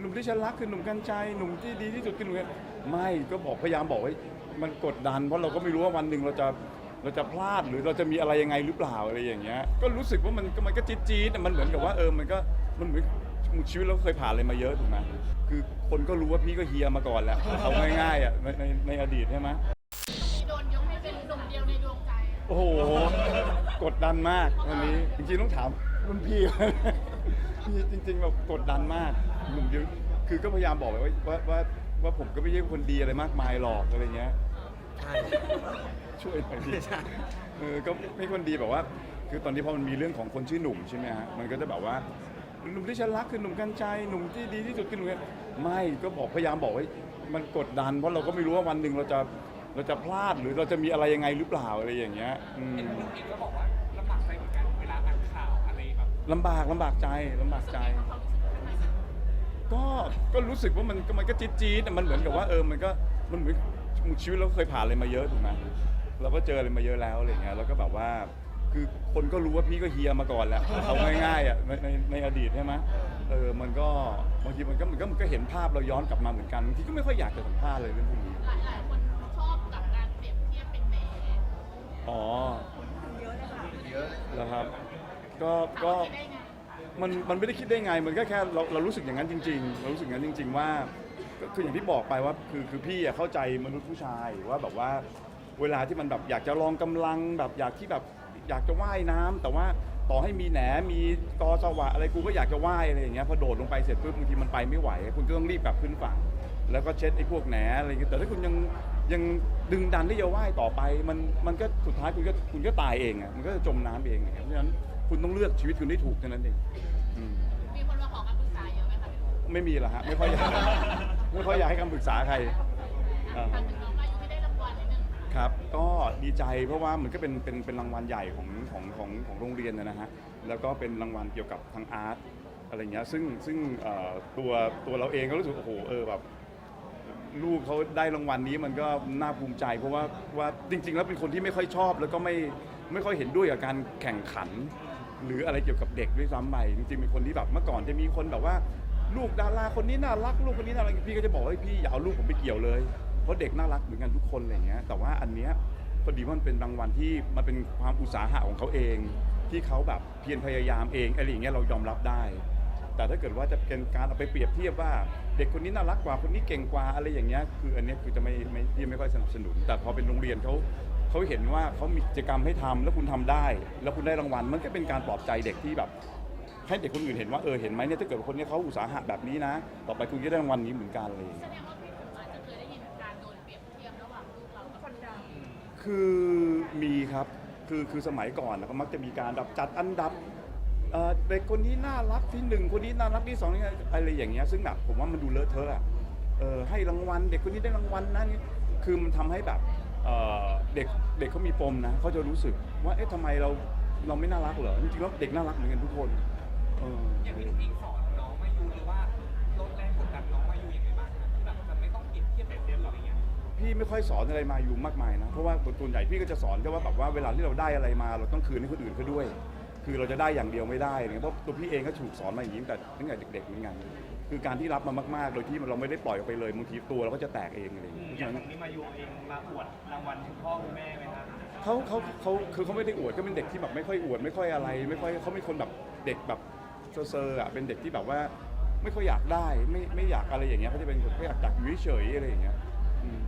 หนุ่มที่ฉันรักคือหนุ่มกัญชัยหนุ่มที่ดีที่สุดคือหนุ่มกัญไม่ก็บอกพยายามบอกว่ามันกดดันเพราะเราก็ไม่รู้ว่าวันหนึ่งเราจะเราจะพลาดหรือเราจะมีอะไรยังไงหรือเปล่าอะไรอย่างเงี้ย ก็รู้สึกว่ามันก็มันก็จี๊ดจี๊ดมันเหมือนกับว่าเออมันก็มันเหมือนชีวิตเราก็เคยผ่านอะไรมาเยอะถูกไหมคือคนก็รู้ว่าพี่ก็เฮียมาก่อนแหละเอาง่ายๆอะในในในอดีตใช่ไหมโดนยกให้เป็นหนุ่มเดียวในดวงใจ โอ้โหกดดันมากวันนี้จริงๆต้องถามรุ่นพี่พี่จริงๆแบบกดดันมาก หนุ่มเดียวคือก็พยายามบอกไปว่าว่าว่าว่าผมก็ไม่ใช่คนดีอะไรมากมายหรอกอะไรเงี้ย ใช่ ช่วยหน่อยดิใช่ เออก็ไม่คนดีแบบว่า คือตอนนี้พอมันมีเรื่องของคนชื่อหนุ่มใช่ไหมฮะ มันก็จะแบบว่า หนุ่มที่ฉันรักคือหนุ่มกัญชัยหนุ่มที่ดีที่สุดคือหนุ่มกัญไม่ก็บอกพยายามบอกว่ามันกดดัน เพราะเราก็ไม่รู้ว่าวันหนึ่งเราจะเราจะพลาดหรือเราจะมีอะไรยังไงหรือเปล่าอะไรอย่างเงี้ยอืมเห็นคุณกิ๊กก็บอกว่าลำบากใจเหมือนกันเวลาอ่านข่าวอะไรแบบลำบากลำบากใจลำบากใจก็ ก็รู้สึกว่ามันก็มันก็จี๊ดจี๊ดๆมันเหมือนกับว่าเออมันก็มันเหมือนชีวิตเราก็เคยผ่านอะไรมาเยอะถูกไหมเราก็เจออะไรมาเยอะแล้วอะไรเงี้ยแล้วก็แบบว่าคือคนก็รู้ว่าพี่ก็เฮียมาก่อนแหละเอาง่ายๆอะในในในอดีตใช่ไหมเออมันก็บางทีมันก็มันก็มันก็เห็นภาพเราย้อนกลับมาเหมือนกันบางทีก็ไม่ค่อยอยากจะสัมภาษณ์เลยเรื่องพวกนี้หลายหลายๆคนชอบกับการเปรียบเทียบเป็นแหมอ๋อเยอะแล้วครับ ก็ก็ก็ได้ไง มันมันไม่ได้คิดได้ไง มันก็แค่เราเรารู้สึกอย่างนั้นจริง ๆ เรารู้สึกอย่างนั้นจริง ๆ ว่าก็คืออย่างที่บอกไปว่าคือคือพี่อะเข้าใจมนุษย์ผู้ชายว่าแบบว่าเวลาที่มันแบบอยากจะลองกำลังแบบอยากที่แบบอยากจะว่ายน้ำแต่ว่าต่อให้มีแหนมีกอสวะอะไรกูก็อยากจะว่ายอะไรอย่างเงี้ยพอโดดลงไปเสร็จปุ๊บบางทีมันไปไม่ไหว คุณก็ต้องรีบกลับขึ้นฝั่ง แล้วก็เช็ดไอ้พวกแหนอะไรอย่างเงี้ยแต่ถ้าคุณยังยังดึงดันที่จะว่ายต่อไป มันมันก็สุดท้ายคุณก็คุณก็ตายเองอะมันก็จะจมน้ำเองอย่างเงี้ยเพราะฉะนั้น คุณต้องเลือกชีวิตคุณให้ถูกเท่านั้นเองอืมมีคนมาขอคำปรึกษาเยอะไหมคะพี่ลูกไม่มีหรอกฮะไม่ค่อยอยากไม่ค่อยอยากให้คำปรึกษาใครอ่าทางถึงน้องมายุไม่ได้รางวัลนิดนึงครับ ก็ดีใจเพราะว่ามันก็เป็นเป็นเป็นรางวัลใหญ่ของของของของโรงเรียนนะฮะ แล้วก็เป็นรางวัลเกี่ยวกับทางอาร์ตอะไรเงี้ย ซึ่งซึ่งเอ่อตัวตัวเราเองก็รู้สึกโอ้โห เออแบบ ลูกเขาได้รางวัลนี้มันก็น่าภูมิใจ เพราะว่าว่าจริง ๆ แล้วเป็นคนที่ไม่ค่อยชอบ แล้วก็ไม่ไม่ค่อยเห็นด้วยกับการแข่งขัน หรืออะไรเกี่ยวกับเด็กด้วยซ้ำไปจริงๆเป็นคนที่แบบเมื่อก่อนจะมีคนแบบว่า ลูกดาราคนนี้น่ารักลูกคนนี้น่ารักพี่ก็จะบอกว่าพี่อย่าเอาลูกผมไปเกี่ยวเลยเพราะเด็กน่ารักเหมือนกันทุกคนอะไรเงี้ยแต่ว่าอันเนี้ยพอดีว่ามันเป็นรางวัลที่มันเป็นความอุตสาหะของเขาเอง ที่เขาแบบเพียรพยายามเองอะไรอย่างเงี้ยเรายอมรับได้ แต่ถ้าเกิดว่าจะเป็นการเอาไปเปรียบเทียบว่า เด็กคนนี้น่ารักกว่าคนนี้เก่งกว่าอะไรอย่างเงี้ยคืออันเนี้ยคือจะไม่ไม่พี่ไม่ค่อยสนับสนุน แต่พอเป็นโรงเรียนเขาเขาเห็นว่าเขามีกิจกรรมให้ทำแล้วคุณทำได้ แล้วคุณได้รางวัล มันก็เป็นการปลอบใจเด็กที่แบบ ให้เด็กคนอื่นเห็นว่าเออเห็นไหมเนี่ยถ้าเกิดว่าคนนี้เขาอุตสาหะแบบนี้นะ ต่อไปคุณก็ได้รางวัลนี้เหมือนกันเลย แสดงว่าพี่ผมอาจจะเคยได้ยินการโดนเปรียบเทียบระหว่างลูกเรากับคนดังคือมีครับ คือคือสมัยก่อนนะก็มักจะมีการแบบจัดอันดับ เอ่อเด็กคนนี้น่ารักที่หนึ่งคนนี้น่ารักที่สองนี่อะไรอย่างเงี้ยซึ่งแบบผมว่ามันดูเลอะเทอะอะเออให้รางวัลเด็กคนนี้ได้รางวัลนะนี่คือมันทำให้แบบเอ่อเด็กเด็กเขามีปมนะเขาจะรู้สึกว่าเอ๊ะทำไมเราเราไม่น่ารักเหรอจริงๆแล้วเด็กน่ารักเหมือนกันทุกคนเออ อย่างพี่ลูกกิ๊กสอนน้องมายูหรือว่าลดแรงกดดันน้องมายูยังไงบ้างครับที่แบบจะไม่ต้องเปรียบเทียบแบบเดิมหรอกอย่างเงี้ยพี่ไม่ค่อยสอนอะไรมาอยู่มากมายนะ เพราะว่าส่วนใหญ่พี่ก็จะสอนแค่ว่าแบบว่าเวลาที่เราได้อะไรมาเราต้องคืนให้คนอื่นเขาด้วย คือเราจะได้อย่างเดียวไม่ได้อะไรเงี้ยเพราะตัวพี่เองก็ถูกสอนมาอย่างนี้ตั้งแต่ตั้งแต่เด็กๆเหมือนกันคือการที่รับมามากๆ โดยที่เราไม่ได้ปล่อยออกไปเลยบางทีตัวเราก็จะแตกเองอะไรอย่างเงี้ยเพราะอฉะย่างนั้น นี้มายูเองมาอวดรางวัลคุณพ่อคุณแม่ไหมครับเขาเขาเขาคือเขาไม่ได้อวดก็เป็นเด็กที่แบบไม่ค่อยอวดไม่ค่อยอะไร ไม่ค่อยเขาเป็นคนแบบเด็กแบบเซอร์ๆอะเป็นเด็กที่แบบว่าไม่ค่อยอยากได้ไม่ไม่อยากอะไรอย่างเงี้ยเขาจะเป็นคนไม่อยากอยากอยู่เฉยๆอะไรอย่างเงี้ยอืม